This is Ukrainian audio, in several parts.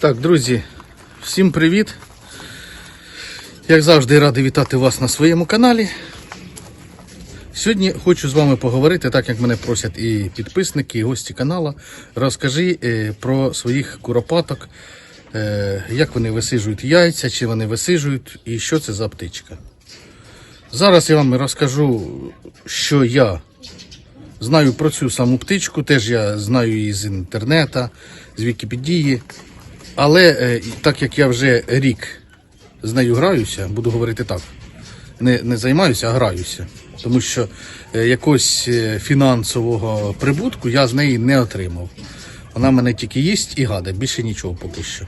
Так, друзі, всім привіт. Як завжди, радий вітати вас на своєму каналі. Сьогодні хочу з вами поговорити, так як мене просять і підписники, і гості каналу. Розкажи е, про своїх куропаток, е, як вони висиджують яйця, чи вони висиджують і що це за птичка. Зараз я вам розкажу, що я знаю про цю саму птичку, теж я знаю її з інтернету, з Вікіпедії. Але е, так як я вже рік з нею граюся, буду говорити так, не, не займаюся, а граюся. Тому що е, якогось е, фінансового прибутку я з неї не отримав. Вона мене тільки їсть і гаде, більше нічого поки що.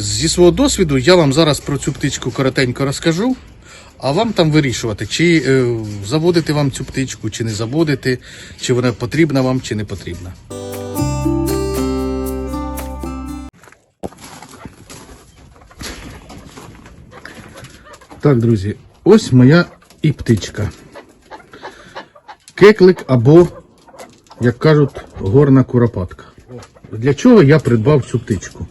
Зі свого досвіду я вам зараз про цю птичку коротенько розкажу, а вам там вирішувати, чи заводити вам цю птичку, чи не заводити, чи вона потрібна вам, чи не потрібна. Так, друзі, ось моя і птичка. Кеклик або, як кажуть, горна куропатка. Для чого я придбав цю птичку?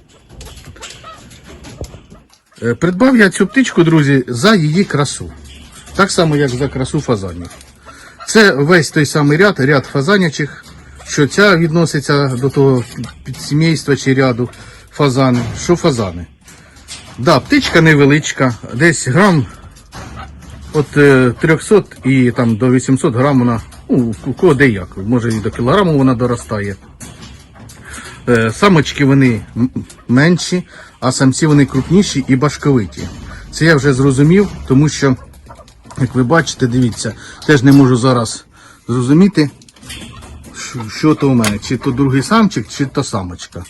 Е, Придбав я цю птичку, друзі, за її красу. Так само, як за красу фазанів. Це весь той самий ряд, ряд фазанячих, що ця відноситься до того підсімейства чи ряду фазани, що фазани. Да, птичка невеличка, десь грам от е, 300 і там до 800 грам вона, ну, кого де як, може і до кілограму вона доростає. Е, Самочки вони менші, а самці вони крупніші і башковиті. Це я вже зрозумів, тому що, як ви бачите, дивіться, теж не можу зараз зрозуміти, що то у мене, чи то другий самчик, чи то самочка.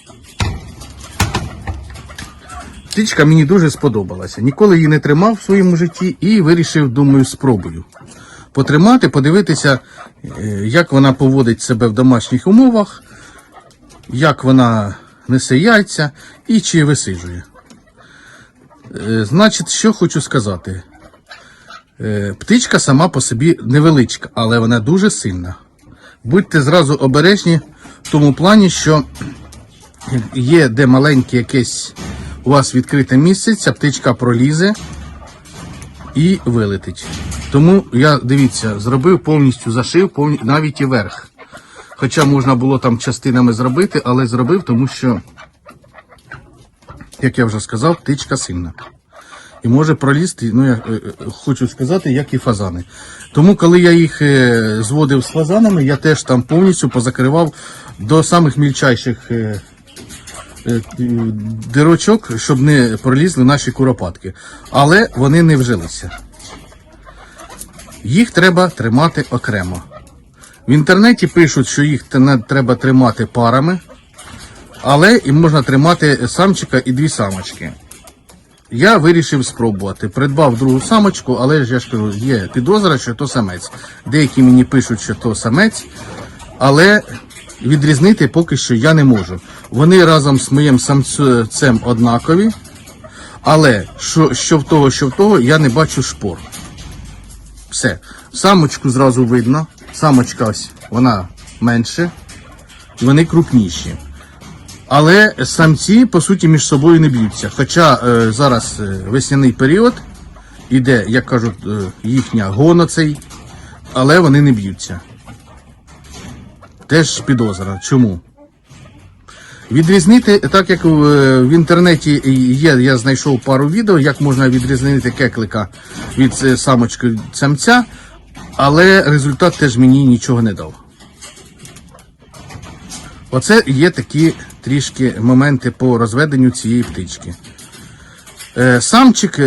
Птичка мені дуже сподобалася. Ніколи її не тримав в своєму житті і вирішив, думаю, спробую. Потримати, подивитися, е, як вона поводить себе в домашніх умовах, як вона несе яйця і чи висиджує. Е, Значить, що хочу сказати. Е, Птичка сама по собі невеличка, але вона дуже сильна. Будьте зразу обережні в тому плані, що є де маленьке якесь у вас відкрите місце, ця птичка пролізе і вилетить. Тому я, дивіться, зробив повністю зашив, повні- навіть і верх. Хоча можна було там частинами зробити, але зробив, тому що, як я вже сказав, птичка сильна. І може пролізти, ну я е, е, хочу сказати, як і фазани. Тому, коли я їх е, зводив з фазанами, я теж там повністю позакривав до самих мільчайших дирочок, щоб не пролізли наші куропатки. Але вони не вжилися. Їх треба тримати окремо. В інтернеті пишуть, що їх треба тримати парами, але і можна тримати самчика і дві самочки. Я вирішив спробувати. Придбав другу самочку, але ж я ж кажу, є підозра, що то самець. Деякі мені пишуть, що то самець, але відрізнити поки що я не можу. Вони разом з моїм самцем однакові, але що, що в того, що в того, я не бачу шпор. Все. Самочку зразу видно. Самочка ось вона менше, вони крупніші. Але самці, по суті, між собою не б'ються. Хоча е, зараз е, весняний період, іде, як кажуть, е, їхня гона цей, але вони не б'ються. Теж підозра. Чому? Відрізнити, так як в, е, інтернеті є, я знайшов пару відео, як можна відрізнити кеклика від е, самочки самця, але результат теж мені нічого не дав. Оце є такі трішки моменти по розведенню цієї птички. Е, самчик,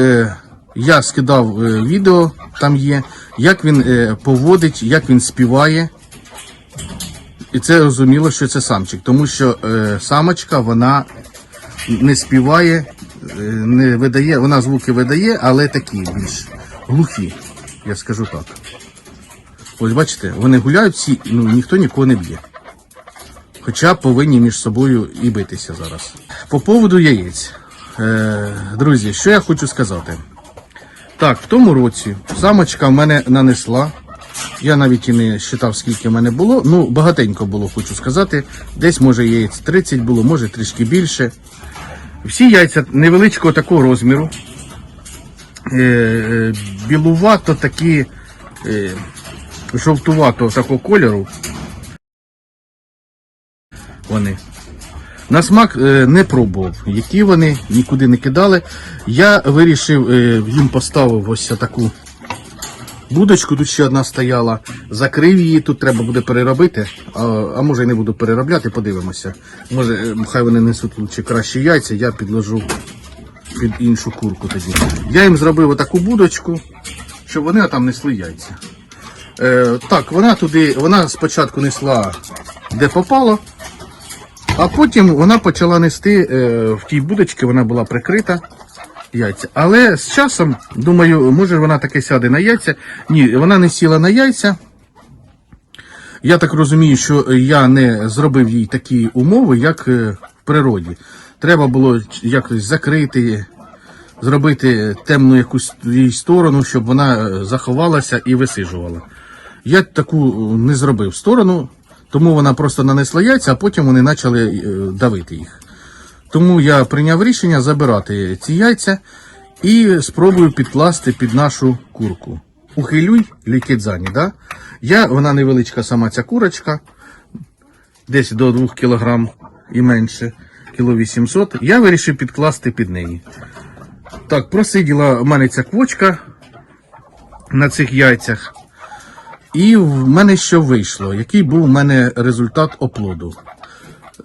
я скидав відео, там є, як він поводить, як він співає. І це розуміло, що це самчик, тому що е, самочка вона не співає, е, не видає, вона звуки видає, але такі більш глухі, я скажу так. Ось бачите, вони гуляють всі, ну ніхто нікого не б'є. Хоча повинні між собою і битися зараз. По поводу яєць. Е, друзі, що я хочу сказати. Так, в тому році самочка в мене нанесла. Я навіть і не вважав, скільки в мене було. Ну, багатенько було, хочу сказати. Десь, може, яєць 30 було, може трішки більше. Всі яйця невеличкого такого розміру. Е, е, білувато такі, е, жовтувато такого кольору. Вони. На смак не пробував, які вони, нікуди не кидали. Я вирішив, їм поставив ось таку будочку, тут ще одна стояла, закрив її, тут треба буде переробити, а, а може і не буду переробляти, подивимося. Може, е, хай вони несуть лучше кращі яйця, я підложу під іншу курку тоді. Я їм зробив отаку будочку, щоб вони там несли яйця. Е, так, вона туди, вона спочатку несла де попало, а потім вона почала нести е, в тій будочці, вона була прикрита яйця. Але з часом, думаю, може вона таки сяде на яйця. Ні, вона не сіла на яйця. Я так розумію, що я не зробив їй такі умови, як е, в природі. Треба було якось закрити, зробити темну якусь її сторону, щоб вона е, заховалася і висижувала. Я таку е, не зробив сторону, тому вона просто нанесла яйця, а потім вони почали давити їх. Тому я прийняв рішення забирати ці яйця і спробую підкласти під нашу курку. Ухилюй лікідзані, да? Я, вона невеличка сама ця курочка, десь до 2 кг і менше, кіло 800. Я вирішив підкласти під неї. Так, просиділа в мене ця квочка на цих яйцях. І в мене що вийшло? Який був у мене результат оплоду?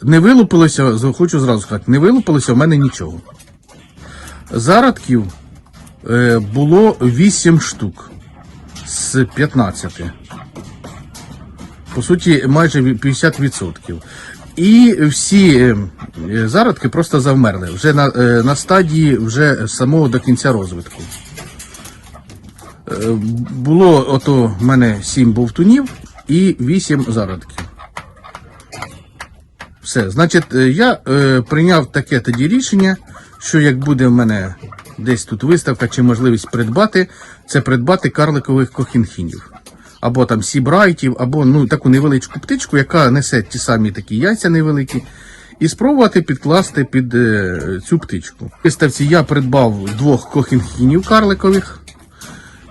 Не вилупилося, хочу зразу сказати, не вилупилося в мене нічого. Зародків е, було 8 штук з 15. По суті, майже 50%. І всі е, е, зародки просто завмерли вже на, на стадії вже самого до кінця розвитку. Було ото в мене 7 бовтунів і 8 зародків. Все, значить, е, я е, прийняв таке тоді рішення, що як буде в мене десь тут виставка чи можливість придбати, це придбати карликових кохінхінів. Або там сібрайтів, або ну, таку невеличку птичку, яка несе ті самі такі яйця невеликі, і спробувати підкласти під е, цю птичку. Виставці я придбав двох кохінхінів карликових.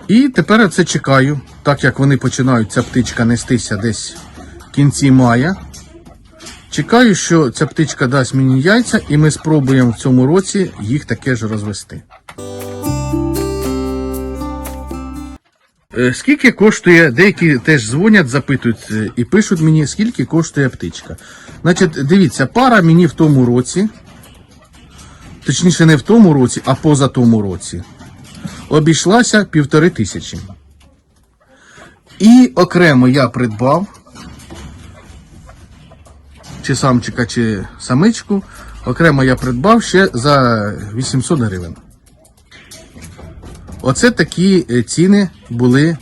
І тепер це чекаю, так як вони починають ця птичка нестися десь в кінці мая. Чекаю, що ця птичка дасть мені яйця, і ми спробуємо в цьому році їх таке ж розвести. Е, Скільки коштує, деякі теж дзвонять, запитують е, і пишуть мені, скільки коштує птичка. Значить, дивіться, пара мені в тому році, точніше не в тому році, а поза тому році, обійшлася півтори тисячі. І окремо я придбав чи самчика, чи самичку. Окремо я придбав ще за 800 гривень. Оце такі е, ціни були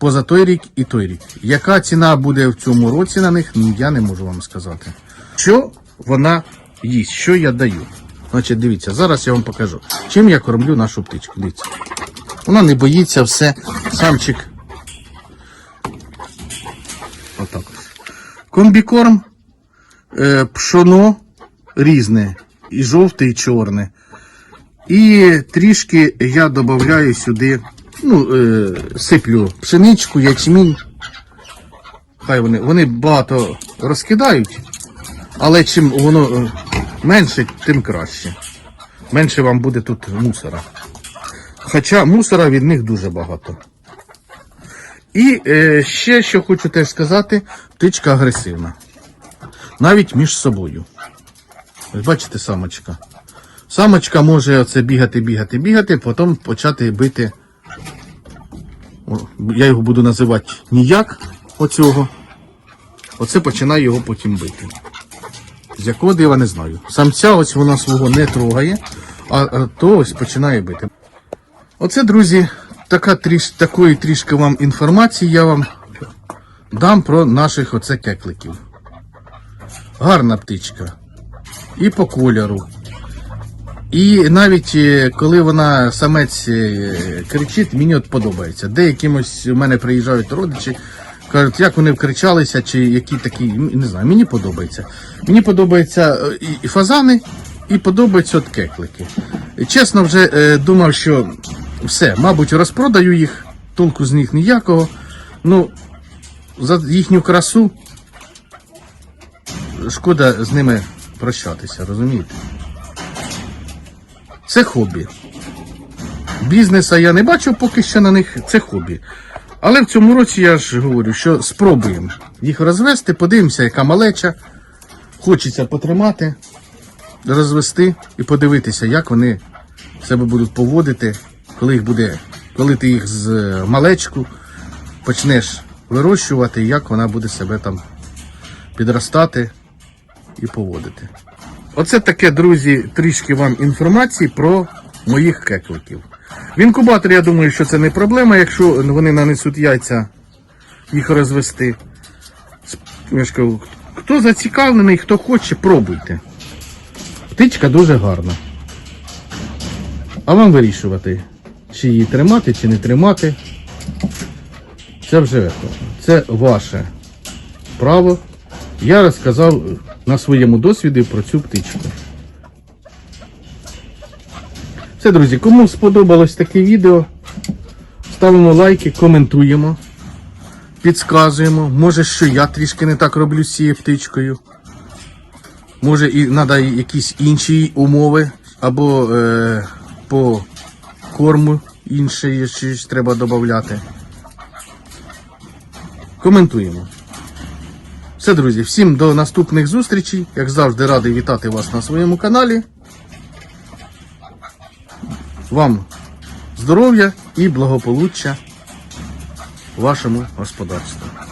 поза той рік і той рік. Яка ціна буде в цьому році на них, я не можу вам сказати. Що вона їсть, що я даю. Значить, дивіться, зараз я вам покажу, чим я кормлю нашу птичку. Дивіться. Вона не боїться все. Самчик. Отак. Комбікорм пшоно різне, і жовте, і чорне. І трішки я додаю сюди, ну, е, сиплю пшеничку, ячмінь. Хай вони, вони багато розкидають, але чим воно е, менше, тим краще. Менше вам буде тут мусора. Хоча мусора від них дуже багато. І е, ще що хочу теж сказати, птичка агресивна навіть між собою. Бачите, самочка. Самочка може оце бігати, бігати, бігати, потім почати бити. Я його буду називати ніяк оцього. Оце починає його потім бити. З якого дива не знаю. Самця ось вона свого не трогає, а то ось починає бити. Оце, друзі, така тріш, такої трішки вам інформації я вам дам про наших оце кекликів. Гарна птичка. І по кольору. І навіть е, коли вона самець е, кричить, мені от подобається. Деякимось у мене приїжджають родичі, кажуть, як вони вкричалися, чи які такі, не знаю, мені подобається. Мені подобаються е, і- фазани, і подобаються от кеклики. Чесно, вже думав, що все, мабуть, розпродаю їх, толку з них ніякого. Ну, за їхню красу шкода з ними прощатися, розумієте? Це хобі. Бізнеса я не бачу поки що на них, це хобі. Але в цьому році я ж говорю, що спробуємо їх розвести, подивимося, яка малеча. Хочеться потримати, розвести і подивитися, як вони себе будуть поводити, коли їх буде, коли ти їх з е, малечку почнеш вирощувати, як вона буде себе там підростати і поводити. Оце таке, друзі, трішки вам інформації про моїх кекликів. В інкубаторі, я думаю, що це не проблема, якщо вони нанесуть яйця, їх розвести. Хто зацікавлений, хто хоче, пробуйте. Птичка дуже гарна. А вам вирішувати, чи її тримати, чи не тримати. Це вже це ваше право. Я розказав на своєму досвіді про цю птичку. Все, друзі, кому сподобалось таке відео, ставимо лайки, коментуємо, підказуємо. Може, що я трішки не так роблю з цією птичкою. Може, і треба якісь інші умови, або е, по корму інше щось треба додати. Коментуємо. Все, друзі, всім до наступних зустрічей. Як завжди, радий вітати вас на своєму каналі. Вам здоров'я і благополуччя вашому господарству.